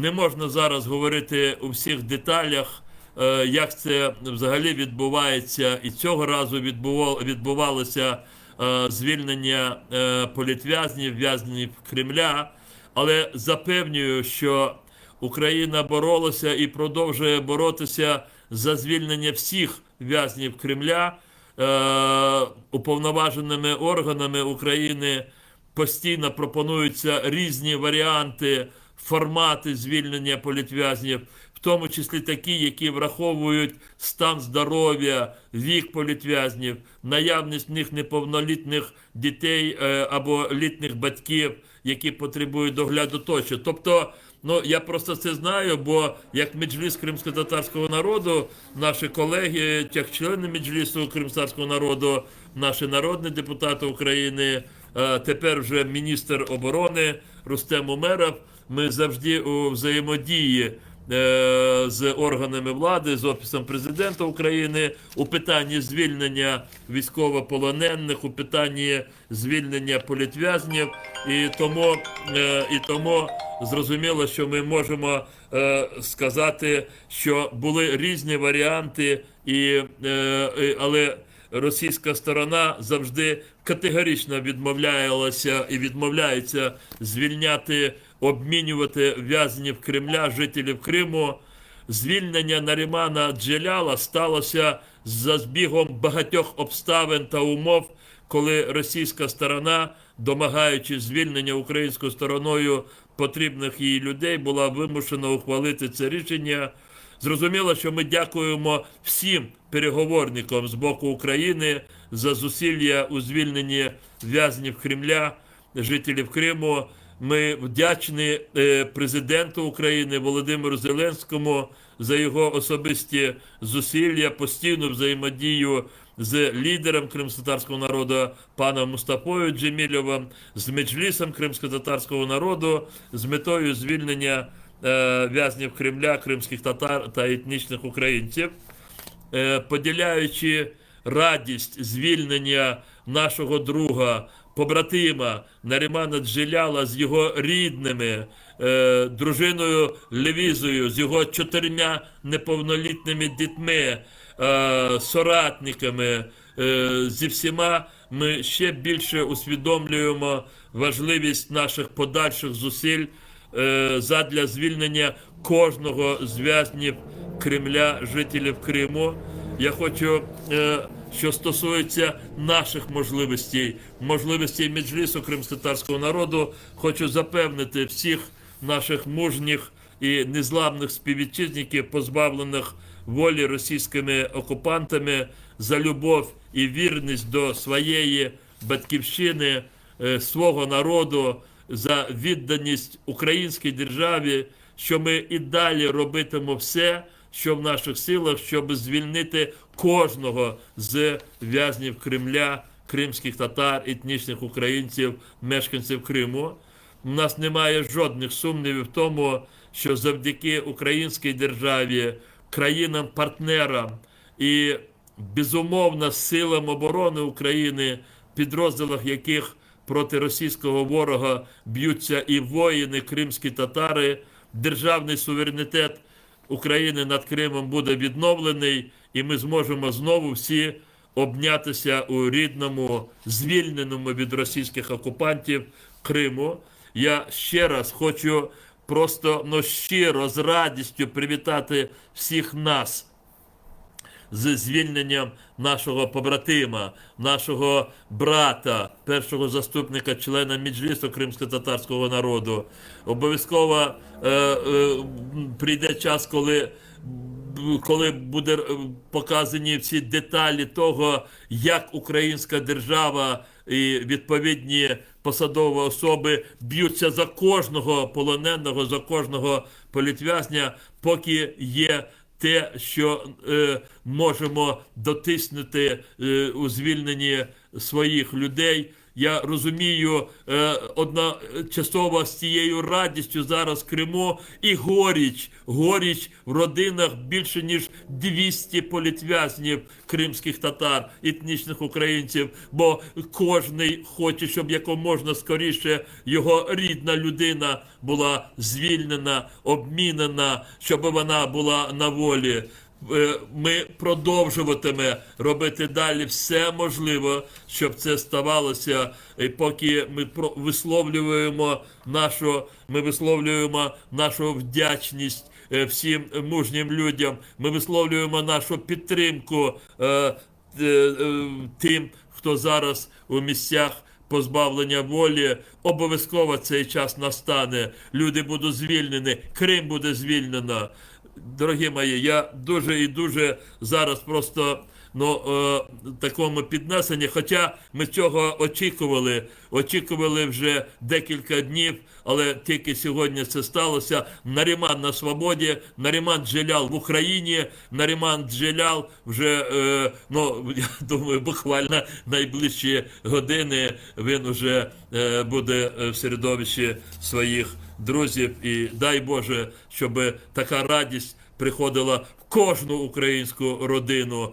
Не можна зараз говорити у всіх деталях, е, як це взагалі відбувається, і цього разу відбувало- відбувалося е, звільнення е, політв'язнів, в'язнів Кремля. Але запевнюю, що Україна боролася і продовжує боротися за звільнення всіх в'язнів Кремля. Уповноваженими органами України постійно пропонуються різні варіанти, формати звільнення політв'язнів, в тому числі такі, які враховують стан здоров'я, вік політв'язнів, наявність в них неповнолітніх дітей е, або літніх батьків, які потребують догляду тощо. Тобто, ну я просто це знаю, бо як меджліс кримсько-татарського народу, наші колеги, як члени меджлісу кримсько народу, наші народні депутати України, тепер вже міністр оборони Рустем Умеров. Ми завжди у взаємодії е, з органами влади, з офісом президента України у питанні звільнення військовополонених, у питанні звільнення політв'язнів, і тому, е, і тому зрозуміло, що ми можемо е, сказати, що були різні варіанти, е, і- але російська сторона завжди категорично відмовлялася і відмовляється звільняти, обмінювати в'язнів Кремля, жителів Криму. Звільнення Нарімана Джеляла сталося за збігом багатьох обставин та умов, коли російська сторона, домагаючись звільнення українською стороною потрібних їй людей, була вимушена ухвалити це рішення. Зрозуміло, що ми дякуємо всім переговорникам з боку України за зусилля у звільненні в'язнів Кремля, жителів Криму. Ми вдячні е, президенту України Володимиру Зеленському за його особисті зусилля, постійну взаємодію з лідером кримськотатарського народу паном Мустафою Джемілєвим, з меджлісом кримськотатарського народу з метою звільнення в'язнів Кремля, кримських татар та етнічних українців е, поділяючи радість звільнення нашого друга, побратима Нарімана Джиляла з його рідними, е, дружиною Левізою, з його чотирма неповнолітніми дітьми, е, соратниками, е, зі всіма ми ще більше усвідомлюємо важливість наших подальших зусиль е, задля звільнення кожного з в'язнів Кремля, жителів Криму. Я хочу, е, що стосується наших можливостей, можливостей меджлісу кримськотарського народу, хочу запевнити всіх наших мужніх і незламних співвітчизників, позбавлених волі російськими окупантами, за любов і вірність до своєї батьківщини, е, свого народу, за відданість українській державі, що ми і далі робитимо все, що в наших силах, щоб звільнити кожного з в'язнів Кремля, кримських татар, етнічних українців, мешканців Криму. У нас немає жодних сумнівів в тому, що завдяки українській державі, країнам-партнерам і безумовно силам оборони України, підрозділах яких проти російського ворога б'ються і воїни, кримські татари, державний суверенітет України над Кримом буде відновлений, і ми зможемо знову всі обнятися у рідному, звільненому від російських окупантів Криму. Я ще раз хочу просто ну, щиро з радістю привітати всіх нас з звільненням нашого побратима, нашого брата, першого заступника члена Меджлісу кримсько-татарського народу. Обов'язково е, е, прийде час, коли. Коли буде е, показані всі деталі того, як українська держава і відповідні посадові особи б'ються за кожного полоненого, за кожного політв'язня, поки є те, що е, можемо дотиснути е, у звільненні своїх людей, я розумію е, одночасово з цією радістю зараз Криму і горіч, горіч в родинах більше ніж 200 політв'язнів кримських татар, етнічних українців, бо кожний хоче, щоб якомога скоріше його рідна людина була звільнена, обмінена, щоб вона була на волі. Е, Ми продовжуватиме робити далі все можливе, щоб це ставалося. І поки ми висловлюємо нашу, ми висловлюємо нашу вдячність е, всім мужнім людям. Ми висловлюємо нашу підтримку е, тим, хто зараз у місцях позбавлення волі. Обов'язково цей час настане. Люди будуть звільнені, Крим буде звільнено. Дорогі мої, я дуже і дуже зараз просто ну, е, такому піднесенні, хоча ми цього очікували, очікували вже декілька днів, але тільки сьогодні це сталося. Наріман на свободі, Наріман Джелял в Україні, Наріман Джелял вже, е, ну, я думаю, буквально найближчі години він вже е, буде е, в середовищі своїх друзів. І дай Боже, щоб така радість приходила в кожну українську родину.